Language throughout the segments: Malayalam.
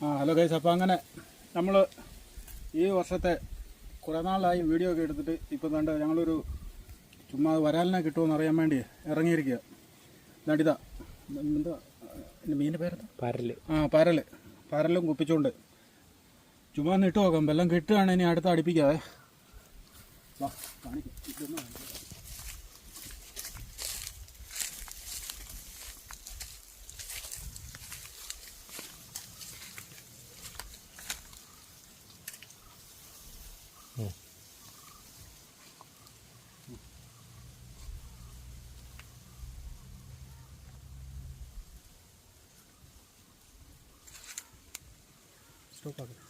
ആ ഹലോ ഗൈസ് അപ്പോൾ അങ്ങനെ നമ്മൾ ഈ വർഷത്തെ കുറേ നാളായി വീഡിയോ ഒക്കെ എടുത്തിട്ട് ഇപ്പം കണ്ട് ഞങ്ങളൊരു ചുമ്മാ വരാലിനെ കിട്ടുമെന്ന് അറിയാൻ വേണ്ടി ഇറങ്ങിയിരിക്കുക നടിത എന്താ മീനിന്റെ പേരെന്താ? പരൽ. ആ പരൽ പരലും കുപ്പിച്ചുകൊണ്ട് ചുമ്മാ ഇട്ട് നോക്കാം. വെല്ലം കിട്ടുകയാണ് ഇനി അടുത്ത് അടുപ്പിക്കാതെ വാ, കാണിക്കാം. സ്റ്റോപ്പ് ആക്കാം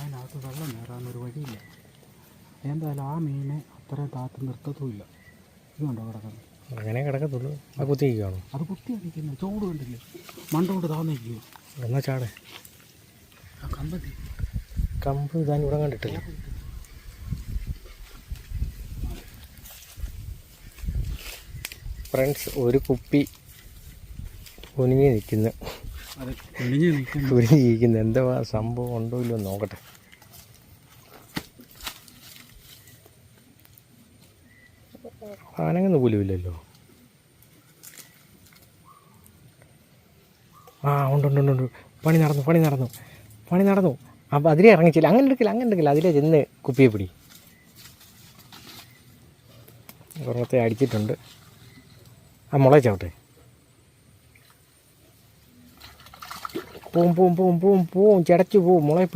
അതിനകത്ത് വെള്ളം നേറാനൊരു വഴിയില്ല. എന്തായാലും ആ മീനെ അത്രയും താത്ത് നിർത്തത്തുമില്ല. ഇതുണ്ടോ കിടക്കുന്നത്? അങ്ങനെ കിടക്കത്തുള്ളൂ. അത് കുത്തിയിരിക്കുകയാണോ? അത് കുത്തിയടിക്കുന്നത് ചൂട് കണ്ടില്ലേ? മണ്ട കൊണ്ട് താന്നിരിക്കുമോ എന്നാ ചാടേ? ആ കമ്പത്തി. കമ്പ് താൻ ഇവിടെ കണ്ടിട്ടില്ല. ഫ്രണ്ട്സ് ഒരു കുപ്പി കുനിഞ്ഞ് നിൽക്കുന്നു. കുനിഞ്ഞ് നിൽക്കുന്നു. എന്താ സംഭവം? ഉണ്ടോ ഇല്ലയോ എന്ന് നോക്കട്ടെ. ആനങ്ങുന്ന പോലുമില്ലല്ലോ ആ ഉണ്ട് ഉണ്ട് ഉണ്ട് ഉണ്ട്. പണി നടന്നു പണി നടന്നു പണി നടന്നു. അപ്പം അതിലേ ഇറങ്ങിച്ചില്ല. അങ്ങനെ എടുക്കില്ല അങ്ങനെ എടുക്കില്ല. അതിലേ ചെന്ന് കുപ്പിയെ പിടി. ഒരെണ്ണത്തെ അടിച്ചിട്ടുണ്ട്. ആ മുള പൂം പോവും പോവും പോവും പോവും ചടച്ചു പോവും മുളയെ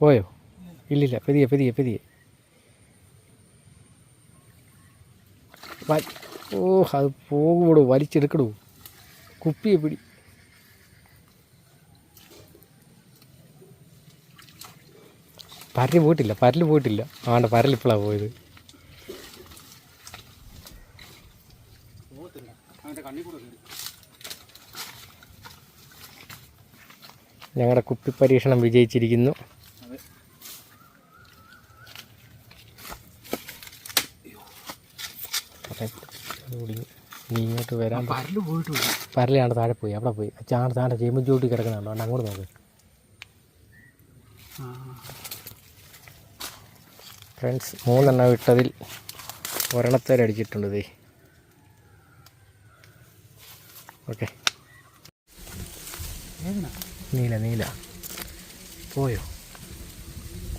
പോയോ? ഇല്ലില്ല പെതിയെ പെതിയെ പെതിയെ. ഓ അത് പോകുവിടൂ വലിച്ചെടുക്കടൂ. കുപ്പിയെ പിടി. പരൽ പോയിട്ടില്ല പരൽ പോയിട്ടില്ല. ആണ്ട് പോയത്. കണ്ണിൽ കൂടെ കയറി ഞങ്ങളുടെ കുപ്പി പരീക്ഷണം വിജയിച്ചിരിക്കുന്നു. നീ ഇങ്ങോട്ട് വരാൻ പരൽ പോയിട്ട് പരലാണ് താഴെ പോയി അവിടെ പോയി. ചാണ്ട് താഴെ ചെയ്യുമ്പോൾ ചൂട്ടി കിടക്കുന്നുണ്ടോ അങ്ങോട്ട് നോക്ക്. ഫ്രണ്ട്സ് മൂന്നെണ്ണം ഇട്ടതിൽ ഒരെണ്ണത്തേരെ അടിച്ചിട്ടുണ്ട് ദേ. ഓക്കെ നീല നീല. പോയോ?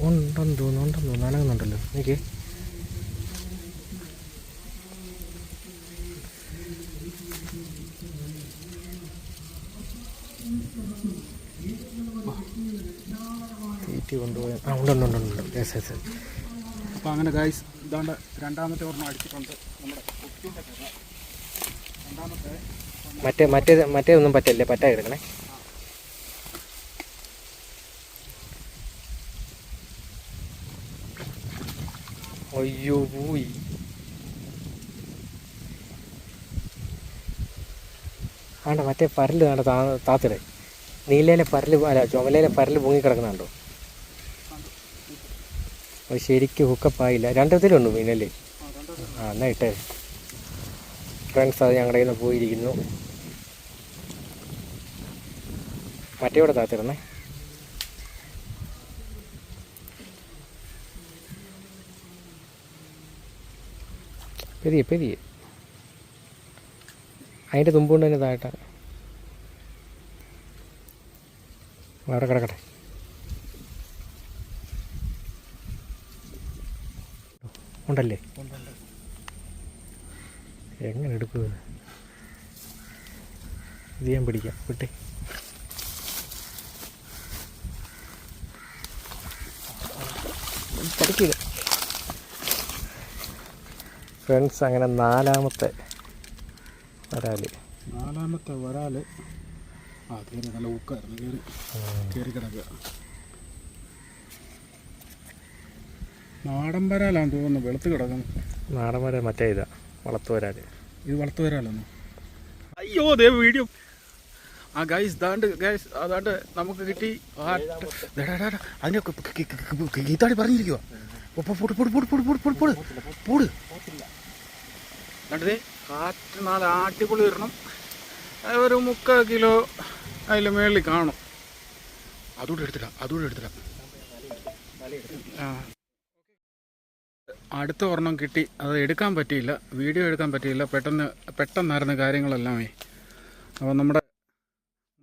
ഉണ്ടെന്ന് തോന്നുന്നു ഉണ്ടെന്ന് തോന്നുന്നു. അനങ്ങുന്നുണ്ടല്ലോ. എനിക്ക് തീറ്റി കൊണ്ടുപോയ. ആ ഉണ്ടുണ്ടുണ്ടുണ്ട് എസ് എസ് എസ് അപ്പോൾ അങ്ങനെ ഗായ്സ് ഇതാണ്ട് രണ്ടാമത്തെ ഒരെണ്ണം അടിച്ചിട്ടുണ്ട് നമ്മുടെ കുപ്പിന്റെ കഥ. രണ്ടാമത്തെ മറ്റേ മറ്റേ മറ്റേ ഒന്നും പറ്റില്ലേ? പറ്റാ എടുക്കണേ അയ്യോ പോയി. ആണ്ട മറ്റേ പരൽ താ താത്തിടെ. നീലയിലെ പരൽ അല്ല ചുമലയിലെ പരൽ പൊങ്ങി കിടക്കുന്നുണ്ടോ? അത് ശരിക്കും ഹുക്കപ്പ് ആയില്ല. രണ്ടത്തിലുണ്ട് മീനല്ലേ ആ എന്നാ ഇട്ടേ. ഫ്രണ്ട്സ് അത് ഞങ്ങളുടെ കയ്യിൽ നിന്ന് പോയിരിക്കുന്നു. മറ്റേ ഇവിടെ താത്തിരുന്നേ പെരിയെ പെരിയെ. അതിന്റെ തുമ്പുകൊണ്ട് തന്നെ താഴട്ടെ. അവിടെ കിടക്കട്ടെ. ഉണ്ടല്ലേ? എങ്ങനെ എടുക്കുക ഇത് ഞാൻ പിടിക്കാം. വിട്ടേ. പഠിക്കുക ഫ്രണ്ട്സ് അങ്ങനെ നാലാമത്തെ വരാൽ. നാലാമത്തെ വരാൽ. ആ കയറി നല്ല ഉക്കായിരുന്നു കയറി കയറി കിടക്കുക. നാടൻ തോന്നുന്നു വെളുത്ത് കിടക്കുന്നു. നാടൻ മറ്റേ ഇതാ വളർത്തുവരാൽ ഇത് വളർത്തു അയ്യോ ദേ വീഡിയോ. ആ ഗൈസ് ദാണ്ട് ഗൈസ് അതാണ്ട് നമുക്ക് കിട്ടി. അതിനെ കീത്താടി പറഞ്ഞിരിക്കുക പോട് കണ്ടതേ കാറ്റ് നാല് ആട്ടിപ്പൊളി വരണം. ഒരു മുക്കാൽ കിലോ അതിൽ മേളിൽ കാണും. അതുകൂടെ എടുത്തിടാം അതുകൂടെ എടുത്തിടാം. ആ. അടുത്ത ഒരെണ്ണം കിട്ടി. അത് എടുക്കാൻ പറ്റിയില്ല. വീഡിയോ എടുക്കാൻ പറ്റിയില്ല. പെട്ടെന്ന് പെട്ടെന്നായിരുന്നു കാര്യങ്ങളെല്ലാമേ അപ്പോൾ നമ്മുടെ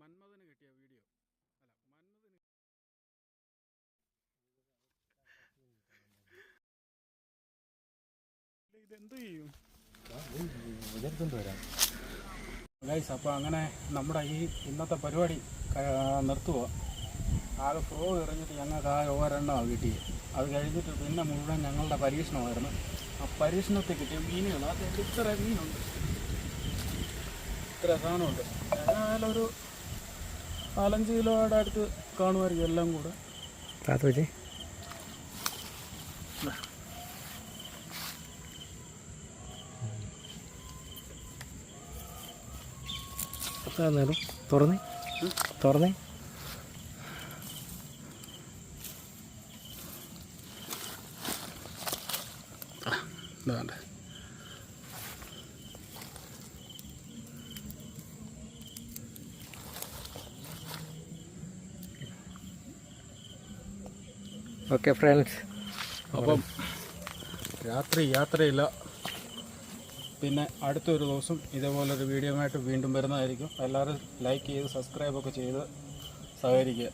മന്മഥന് കിട്ടിയ വീഡിയോ. ഗൈസ് അപ്പോൾ അങ്ങനെ നമ്മുടെ ഈ ഇന്നത്തെ പരിപാടി നിർത്തുക ആകെ ഫ്രോ എറിഞ്ഞിട്ട് ഞങ്ങൾക്ക് ആകെ ഒരെണ്ണമാണ് കിട്ടിയത് അത് കഴിഞ്ഞിട്ട് പിന്നെ മുഴുവൻ ഞങ്ങളുടെ പരീക്ഷണമായിരുന്നു. ആ പരീക്ഷണത്തിൽ കിട്ടിയ മീനുകൾ അത് ഇത്ര മീനുണ്ട്. ഇത്ര സാധനമുണ്ട്. ഏതായാലും ഒരു നാലഞ്ച് കിലോയുടെ അടുത്ത് കാണുമായിരിക്കും എല്ലാം കൂടെ. താത്ത വെച്ച്. നേരം തുറന്നേ. തുറന്നേ. ഇതാണ്ട് ഓക്കെ ഫ്രണ്ട്സ് അപ്പം രാത്രി യാത്രയില്ല. പിന്നെ അടുത്തൊരു ദിവസം ഇതേപോലൊരു വീഡിയോ ആയിട്ട് വീണ്ടും വരുന്നതായിരിക്കും. എല്ലാവരും ലൈക്ക് ചെയ്ത് സബ്സ്ക്രൈബൊക്കെ ചെയ്ത് സഹകരിക്കുക.